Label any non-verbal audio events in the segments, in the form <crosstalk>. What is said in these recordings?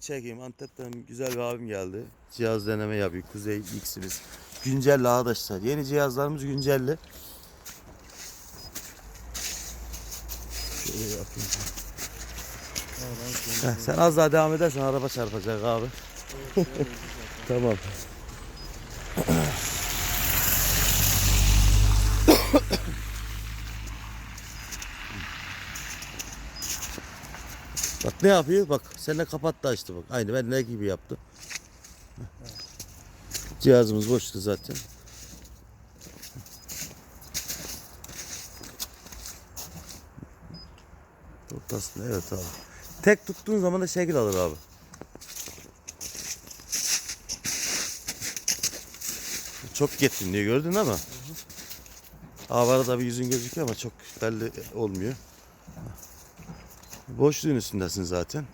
Çekeyim Antep'ten güzel bir abim geldi. Cihaz deneme yapıyor. Kuzey X'imiz. Güncelli arkadaşlar. Yeni cihazlarımız güncelli. Şöyle yapayım. Heh, sen az daha devam edersen araba çarpacak abi. <laughs> tamam. Ne yapıyor? Bak seninle kapattı açtı bak. Aynı ben ne gibi yaptım. Cihazımız boştu zaten. Ortasında evet abi. Tek tuttuğun zaman da şekil alır abi. Çok gittin diye gördün ama. Abi arada bir yüzün gözüküyor ama çok belli olmuyor. Boşluğun üstündesin zaten.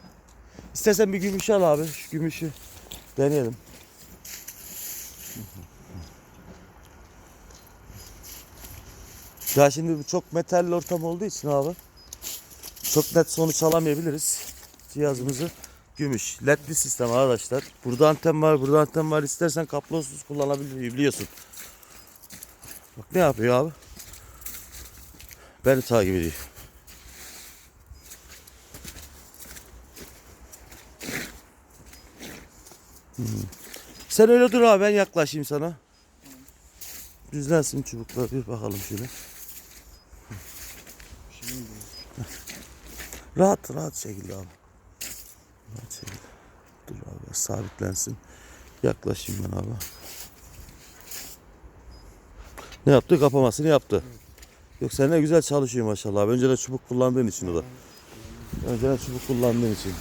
İstersen bir gümüş al abi. Şu gümüşü deneyelim. Ya şimdi bu çok metalli ortam olduğu için abi çok net sonuç alamayabiliriz. Cihazımızı gümüş. LED'li sistem arkadaşlar. Burada anten var, burada anten var. İstersen kablosuz kullanabilir biliyorsun. Bak ne yapıyor abi? Beni takip ediyor. Sen öyle dur abi ben yaklaşayım sana. Düzlensin çubuklar bir bakalım şöyle. Rahat rahat şekilde abi. Rahat şekilde. Dur abi sabitlensin. Yaklaşayım ben abi. Ne yaptı? Kapamasını yaptı. Yok sen ne güzel çalışıyor maşallah. Önceden çubuk kullandığın için o da. Önceden çubuk kullandığın için.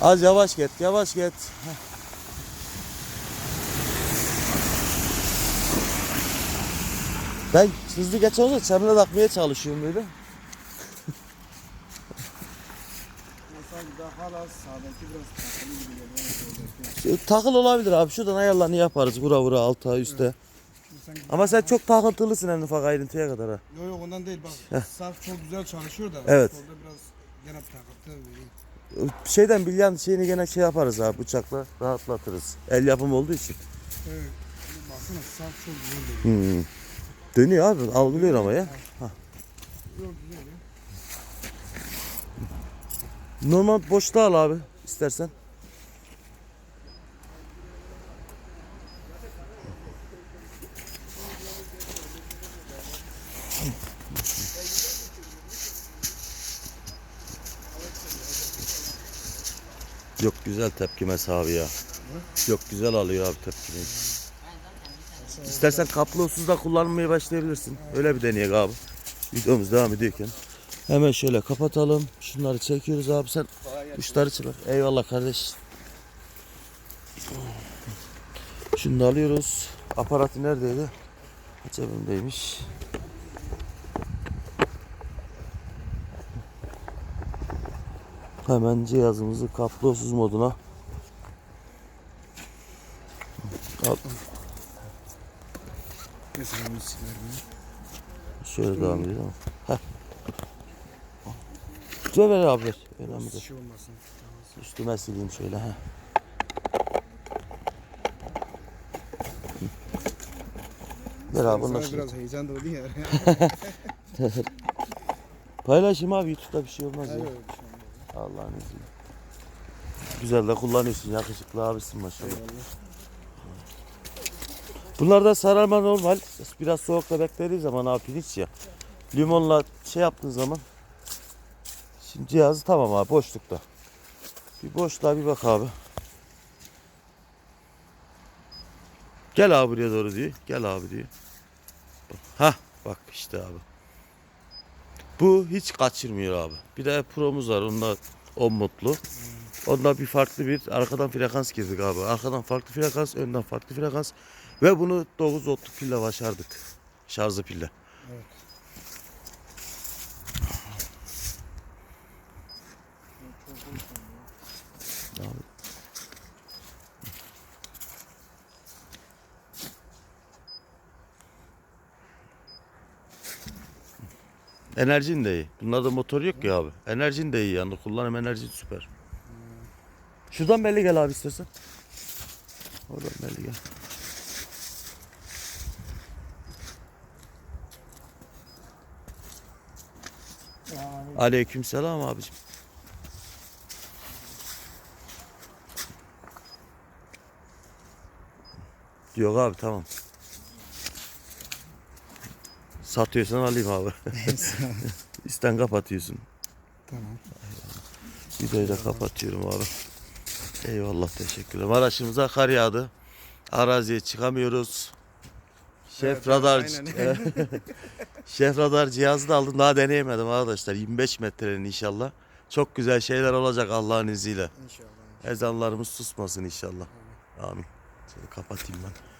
Az yavaş git, yavaş git. Heh. Ben hızlı geçen olsa çamura takmaya çalışıyorum. Şey, Takıl olabilir abi. Şuradan ayarlarını yaparız. Vura vura alta. Sanki Ama sen çok takıntılısın en ufak ayrıntıya kadar ha. Yok yok ondan değil bak. Sarp çok güzel çalışıyor da. Evet. Orada biraz gene takıntı. Şeyden bilyan şeyini gene şey yaparız abi bıçakla rahatlatırız. El yapımı olduğu için. Evet. Baksana Sarp çok güzel. Hmm. Dönüyor abi algılıyor ama ya. Normal boşta al abi istersen. Yok güzel tepkime abi ya. Yok güzel alıyor abi tepkimeyi. İstersen kablosuz da kullanmaya başlayabilirsin. Öyle bir deneyek abi. Videomuz devam ediyorken. Hemen şöyle kapatalım. Şunları çekiyoruz abi sen. Uçları çıkar. Eyvallah kardeş. Şunu da alıyoruz. Aparatı neredeydi? Cebimdeymiş. Hemen cihazımızı kablosuz moduna al. Mesela misiklerini. Şöyle devam edelim. ama. Heh. Dur ver abi ver. Önemli değil. Şey olmasın. Üstüme sileyim şöyle. Heh. Ver abi bununla Sana biraz heyecan doğdu ya. <laughs> Paylaşayım abi YouTube'da bir şey olmaz ya. Evet, bir şey olmaz. Allah'ın izniyle. Güzel de kullanıyorsun. Yakışıklı abisin maşallah. Eyvallah. Bunlarda sararma normal. Biraz soğukta beklediği zaman abi pirinç ya. Limonla şey yaptığın zaman. Şimdi cihazı tamam abi boşlukta. Bir boşluğa bir bak abi. Gel abi buraya doğru diyor. Gel abi diyor. Ha bak işte abi. Bu hiç kaçırmıyor abi. Bir de Pro'muz var. Onda 10 mutlu. Onda bir farklı bir arkadan frekans girdik abi. Arkadan farklı frekans, önden farklı frekans. Ve bunu 9 voltluk pille başardık. Şarjlı pille. Evet. Enerjin de iyi. Bunlarda motor yok ya abi. Enerjin de iyi yani. Kullanım enerjin süper. Şuradan belli gel abi istersen. Oradan belli gel. Yani Aleykümselam abicim. Yok abi tamam. Satıyorsan alayım abi. <laughs> İsten kapatıyorsun. tamam. Videoyu da kapatıyorum abi. Eyvallah teşekkürler. Maraş'ımıza kar yağdı. Araziye çıkamıyoruz. Şef Evet, radar. <laughs> Şef radar cihazı da aldım. Daha deneyemedim arkadaşlar. 25 metrenin inşallah. Çok güzel şeyler olacak Allah'ın izniyle. İnşallah. Ezanlarımız susmasın inşallah. Amin. Şöyle kapatayım ben.